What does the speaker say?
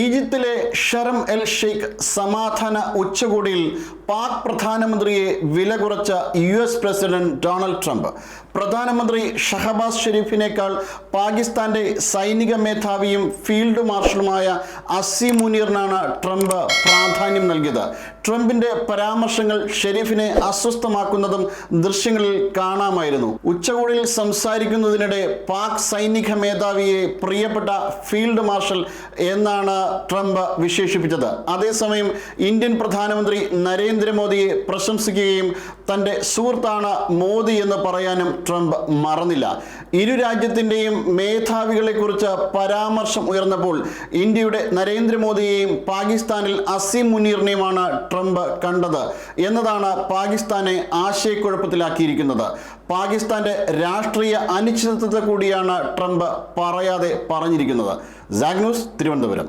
ഈജിപ്തിലെ ഷറം എൽ ഷെയ്ഖ് സമാധാന ഉച്ചകോടിയിൽ പാക് പ്രധാനമന്ത്രിയെ വില കുറച്ച U S president Donald Trump. പ്രധാനമന്ത്രി ഷഹബാസ് ഷെരീഫിനേക്കാൾ പാകിസ്ഥാന്റെ സൈനിക മേധാവിയും ഫീൽഡ് മാർഷലുമായ അസി മുനീറിനാണ് ട്രംപ് പ്രാധാന്യം നൽകിയത്. ട്രംപിന്റെ പരാമർശങ്ങൾ ഷെരീഫിനെ അസ്വസ്ഥമാക്കുന്നതും ദൃശ്യങ്ങളിൽ കാണാമായിരുന്നു. ഉച്ചകോടിയിൽ സംസാരിക്കുന്നതിനിടെ പാക് സൈനിക മേധാവിയെ പ്രിയപ്പെട്ട ഫീൽഡ് മാർഷൽ എന്നാണ് ട്രംപ് വിശേഷിപ്പിച്ചത്. അതേസമയം ഇന്ത്യൻ പ്രധാനമന്ത്രി നരേന്ദ്രമോദിയെ പ്രശംസിക്കുകയും തന്റെ സുഹൃത്താണ് മോദി എന്ന് പറയാനും ട്രംപ് മറന്നില്ല. ഇരു രാജ്യത്തിന്റെയും മേധാവികളെക്കുറിച്ച് പരാമർശം ഉയർന്നപ്പോൾ ഇന്ത്യയുടെ നരേന്ദ്രമോദിയെയും പാകിസ്ഥാനിൽ അസീം മുനീറിനെയുമാണ് ട്രംപ് കണ്ടത് എന്നതാണ് പാകിസ്ഥാനെ ആശയക്കുഴപ്പത്തിലാക്കിയിരിക്കുന്നത്. പാകിസ്ഥാന്റെ രാഷ്ട്രീയ അനിശ്ചിതത്വത്തെ കൂടിയാണ് ട്രംപ് പറയാതെ പറഞ്ഞിരിക്കുന്നത്. ജാഗ്നൂസ് തിരുവനന്തപുരം.